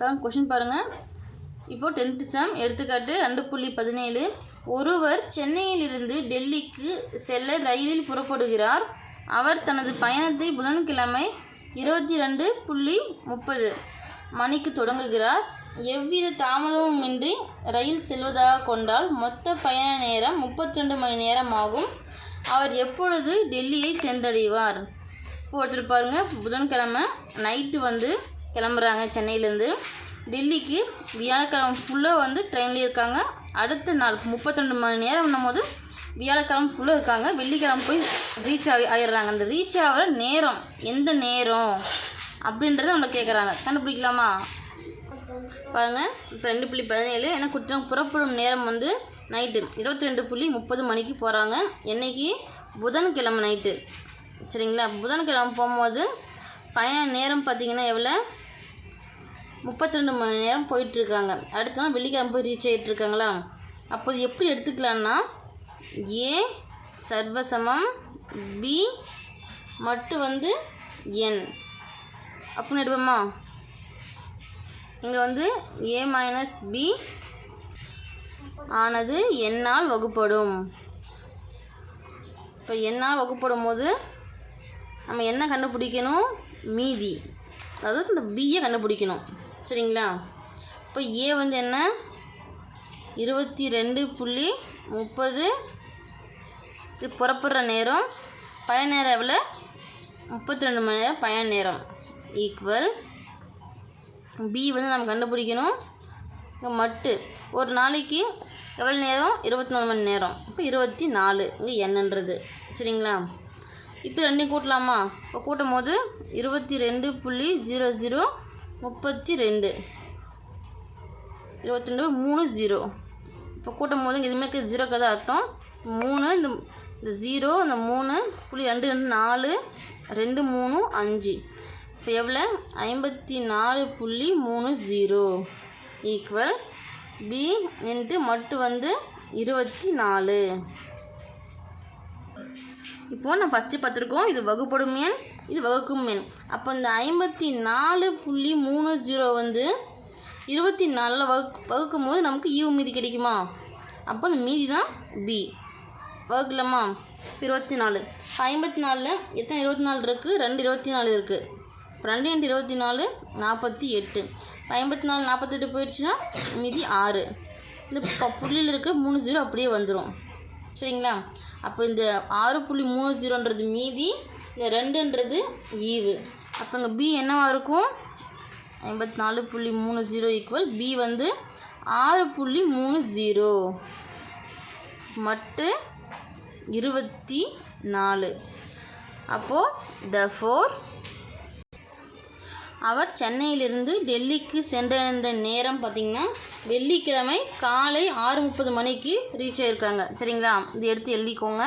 Question பாருங்கள் இப்போது tenth சாம் எடுத்துக்காட்டு ரெண்டு புள்ளி பதினேழு. ஒருவர் சென்னையிலிருந்து டெல்லிக்கு செல்ல ரயிலில் புறப்படுகிறார். அவர் தனது பயணத்தை புதன்கிழமை இருபத்தி ரெண்டு புள்ளி முப்பது மணிக்கு தொடங்குகிறார். எவ்வித தாமதமுமின்றி ரயில் செல்வதாக கொண்டால் மொத்த பயண நேரம் முப்பத்தி ரெண்டு மணி நேரம் ஆகும். அவர் எப்பொழுது டெல்லியை சென்றடைவார்? இப்போ ஒருத்தர் பாருங்கள் புதன்கிழமை நைட்டு வந்து கிளம்புறாங்க சென்னையிலேருந்து. டெல்லிக்கு வியாழக்கிழமை ஃபுல்லாக வந்து ட்ரெயின்லேயே இருக்காங்க. அடுத்த நாள் முப்பத்தொண்டு மணி நேரம் போது வியாழக்கிழமை ஃபுல்லாக இருக்காங்க. வெள்ளிக்கிழமை போய் ரீச் ஆகி ஆயிடுறாங்க. அந்த ரீச் ஆகிற நேரம் எந்த நேரம் அப்படின்றத நம்மளை கேட்குறாங்க கண்டுபிடிக்கலாமா? பாருங்கள் இப்போ ரெண்டு புள்ளி பதினேழு. ஏன்னா குற்றம் புறப்படும் நேரம் வந்து நைட்டு இருபத்தி ரெண்டு புள்ளி முப்பது மணிக்கு போகிறாங்க என்றைக்கு புதன்கிழமை நைட்டு சரிங்களா? புதன்கிழமை போகும்போது பயண நேரம் பார்த்தீங்கன்னா எவ்வளோ முப்பத்தி ரெண்டு மணி நேரம் போயிட்டுருக்காங்க. அடுத்த நாள் வெள்ளிக்கிழமை போய் ரீச் ஆகிட்டுருக்காங்களா அப்போது எப்படி எடுத்துக்கலான்னா ஏ சர்வசமம் பி மட்டு வந்து என் அப்படின்னு எடுப்போமா இங்கே வந்து ஏ மைனஸ் பி ஆனது என்னால் வகுப்படும். இப்போ என்னால் வகுப்படும் போது நம்ம என்ன கண்டுபிடிக்கணும்? மீதி. அதாவது இந்த பியை கண்டுபிடிக்கணும். சரிங்களா? இப்போ ஏ வந்து என்ன? இருபத்தி ரெண்டு புள்ளி முப்பது. இது புறப்படுற நேரம். பயண நேரம் எவ்வளோ முப்பத்தி ரெண்டு மணி நேரம் பயண நேரம் ஈக்குவல் பி வந்து நம்ம கண்டுபிடிக்கணும். இங்கே மட்டு. ஒரு நாளைக்கு எவ்வளோ நேரம்? இருபத்தி நாலு மணி நேரம். இப்போ இருபத்தி நாலு. இங்கே என்னன்றது சரிங்களா? இப்போ ரெண்டையும் கூட்டலாமா? இப்போ கூட்டும் போது இருபத்தி ரெண்டு புள்ளி ஜீரோ ஜீரோ முப்பத்தி ரெண்டு இருபத்தி ரெண்டு மூணு ஜீரோ. இப்போ கூட்டும் போது இதுமாரி இதுமாதிரி ஜீரோக்கு தான் அர்த்தம். மூணு இந்த இந்த ஜீரோ இந்த மூணு புள்ளி ரெண்டு ரெண்டு நாலு ரெண்டு மூணு அஞ்சு. இப்போ எவ்வளோ? ஐம்பத்தி நாலு புள்ளி மூணு ஜீரோ. ஈக்குவல் பி இன்ட்டு மட்டு வந்து இருபத்தி நாலு இப்போது நான் ஃபஸ்ட்டு பார்த்துருக்கோம். இது வகுப்படும் இது வகுக்கும் எண். அப்போ இந்த ஐம்பத்தி நாலு புள்ளி மூணு ஜீரோ வந்து இருபத்தி நாலில் வகுக் வகுக்கும் போது நமக்கு ஈவு மீதி கிடைக்குமா? அப்போ அந்த மீதி தான் பி வகுக்கலாமா இருபத்தி நாலு. ஐம்பத்தி நாலில் எத்தனை இருபத்தி நாலு இருக்குது ரெண்டு இருபத்தி நாலு இருக்குது ரெண்டு ரெண்டு இருபத்தி நாலு நாற்பத்தி எட்டு. ஐம்பத்தி நாலு நாற்பத்தெட்டு போயிடுச்சுன்னா மீதி ஆறு. இந்த ப- புள்ளியில் இருக்கிற மூணு ஜீரோ அப்படியே வந்துடும் சரிங்களா? அப்போ இந்த ஆறு புள்ளி மூணு ஜீரோன்றது மீதி இந்த ரெண்டுன்றது ஈவு. அப்போ இங்கே பி என்னவா இருக்கும்? ஐம்பத்தி நாலு புள்ளி மூணு ஜீரோ ஈக்குவல் பி வந்து ஆறு புள்ளி மூணு ஜீரோ மட்டு இருபத்தி நாலு. அப்போது த ஃபோர் அவர் சென்னையிலிருந்து டெல்லிக்கு சென்றடைந்த நேரம் பார்த்திங்கன்னா வெள்ளிக்கிழமை காலை ஆறு முப்பது மணிக்கு ரீச் ஆகியிருக்காங்க சரிங்களா? இது எடுத்து எழுதிக்கோங்க.